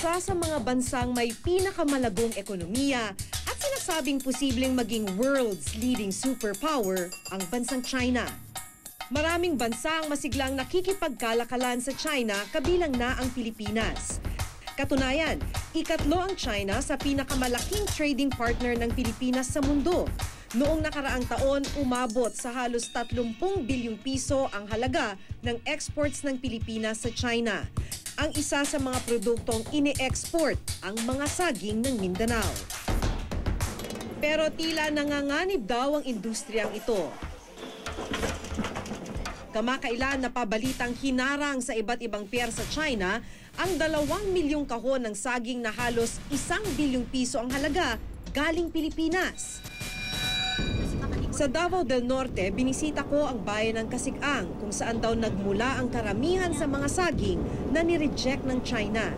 Isa sa mga bansang may pinakamalagong ekonomiya at sinasabing posibleng maging world's leading superpower ang bansang China. Maraming bansa ang masiglang nakikipagkalakalan sa China kabilang na ang Pilipinas. Katunayan, ikatlo ang China sa pinakamalaking trading partner ng Pilipinas sa mundo. Noong nakaraang taon, umabot sa halos 30 bilyong piso ang halaga ng exports ng Pilipinas sa China. Ang isa sa mga produktong ini-export ang mga saging ng Mindanao. Pero tila nanganganib daw ang industriyang ito. Kamakailan na pabalitang hinarang sa iba't ibang pier sa China ang dalawang milyong kahon ng saging na halos isang bilyong piso ang halaga galing Pilipinas. Sa Davao del Norte, binisita ko ang bayan ng Kasigang kung saan daw nagmula ang karamihan sa mga saging na nireject ng China.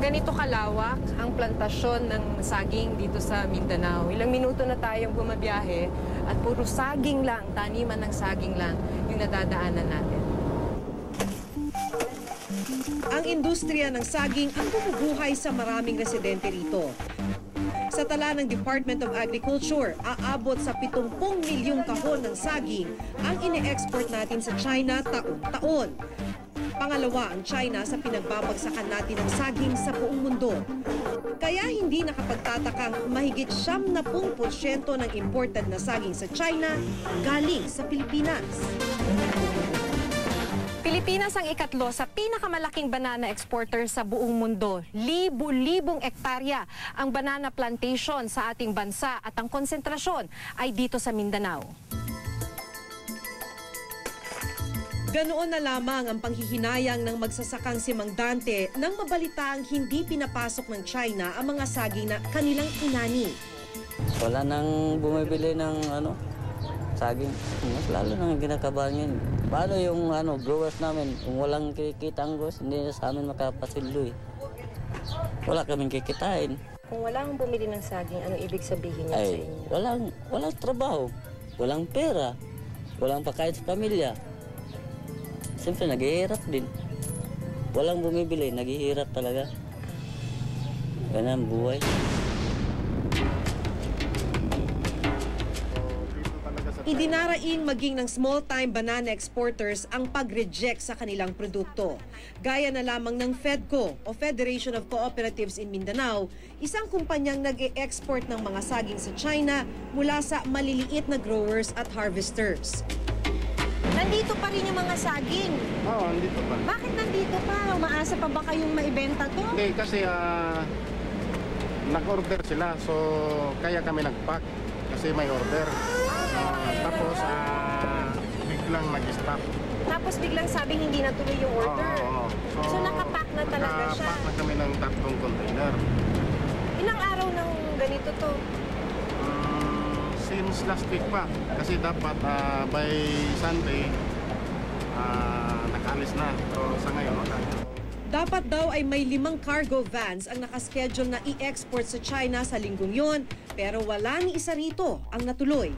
Ganito kalawak ang plantasyon ng saging dito sa Mindanao. Ilang minuto na tayong bumabiyahe at puro saging lang, taniman ng saging lang yung nadadaanan natin. Ang industriya ng saging ang bumubuhay sa maraming residente rito. Sa tala ng Department of Agriculture, aabot sa 70 milyong kahon ng saging ang ine-export natin sa China taon-taon. Pangalawa ang China sa pinagbabagsakan natin ng saging sa buong mundo. Kaya hindi nakapagtatakang mahigit 70% ng imported na saging sa China galing sa Pilipinas. Pilipinas ang ikatlo sa pinakamalaking banana exporter sa buong mundo. Libu-libong ektarya ang banana plantation sa ating bansa at ang konsentrasyon ay dito sa Mindanao. Ganoon na lamang ang panghihinayang ng magsasakang si Mang Dante nang mabalitaang hindi pinapasok ng China ang mga saging na kanilang inani. Wala nang bumibili ng ano, saging. Mas lalo nang ginakabahan yun. Paano yung ano, growers namin, kung walang kikita ang growers, hindi na sa amin makapasildo eh. Wala kaming kikitain. Kung wala kang bumili ng saging, ano ibig sabihin niya sa Ay, inyo? walang, walang trabaho, walang pera, walang pagkain sa pamilya. Siyempre, naghihirap din. Walang bumibili, naghihirap talaga. Ganun ang buhay. Idinaraing maging ng small-time banana exporters ang pag-reject sa kanilang produkto. Gaya na lamang ng FEDCO o Federation of Cooperatives in Mindanao, isang kumpanyang nag-e-export ng mga saging sa China mula sa maliliit na growers at harvesters. Nandito pa rin yung mga saging. Oo, andito pa. Bakit nandito pa? Umaasa pa ba kayong maibenta to? Hindi, kasi ah, nag-order sila. So, kaya kami nag-pack. Kasi may order. Tapos, ah, biglang nag-stop. Tapos biglang sabing hindi natuloy yung order. Oo, oo. So, nakapack na talaga siya. Nakapack na kami ng tatlong container. Ilang araw nang ganito to? Mm, since last week pa. Kasi dapat ah, by Sunday, ah, nakaalis na. So, sa ngayon, wala. Dapat daw ay may limang cargo vans ang nakaschedule na i-export sa China sa linggong yon, pero wala ni isa rito ang natuloy.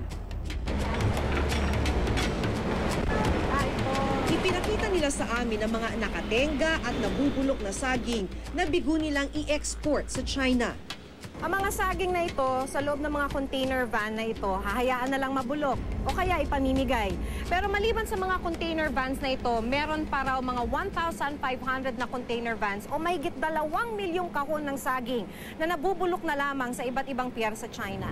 Ipinakita nila sa amin ang mga nakatenga at nabubulok na saging na bigo nilang i-export sa China. Ang mga saging na ito, sa loob ng mga container van na ito, hahayaan na lang mabulok o kaya ipamimigay. Pero maliban sa mga container vans na ito, meron pa raw mga 1,500 na container vans o mahigit dalawang milyong kahon ng saging na nabubulok na lamang sa iba't ibang pier sa China.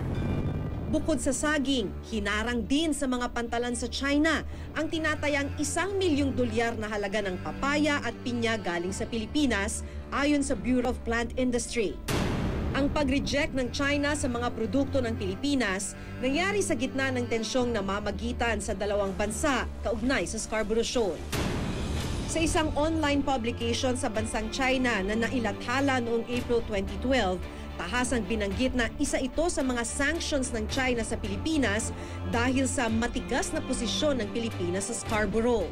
Bukod sa saging, hinarang din sa mga pantalan sa China ang tinatayang isang milyong dolyar na halaga ng papaya at pinya galing sa Pilipinas ayon sa Bureau of Plant Industry. Ang pag-reject ng China sa mga produkto ng Pilipinas nangyari sa gitna ng tensyong namamagitan sa dalawang bansa kaugnay sa Scarborough Shoal. Sa isang online publication sa bansang China na nailathala noong April 2012, tahasang binanggit na isa ito sa mga sanctions ng China sa Pilipinas dahil sa matigas na posisyon ng Pilipinas sa Scarborough.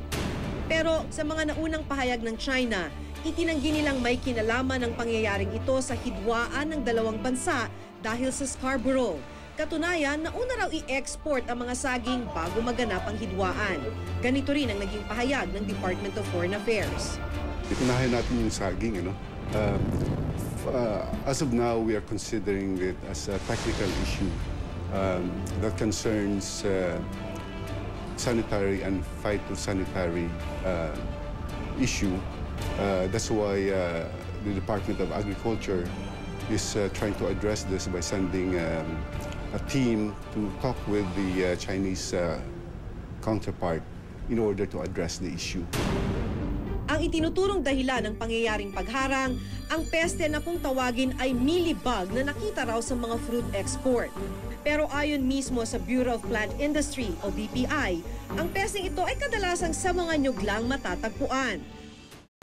Pero sa mga naunang pahayag ng China, itinanggi nilang may kinalaman ng pangyayaring ito sa hidwaan ng dalawang bansa dahil sa Scarborough. Katunayan, nauna raw i-export ang mga saging bago maganap ang hidwaan. Ganito rin ang naging pahayag ng Department of Foreign Affairs. Ikunahin natin yung saging, ano? Uh, uh, as of now, we are considering it as a technical issue um, that concerns uh, sanitary and phytosanitary uh, issue. Uh, that's why uh, the Department of Agriculture is uh, trying to address this by sending um, a team to talk with the Chinese counterpart in order to address the issue. Ang itinuturong dahilan ng pangyayaring pagharang, ang peste na kung tawagin ay mealybug na nakita raw sa mga fruit export. Pero ayon mismo sa Bureau of Plant Industry o BPI, ang pesteng ito ay kadalasang sa mga nyug lang matatagpuan.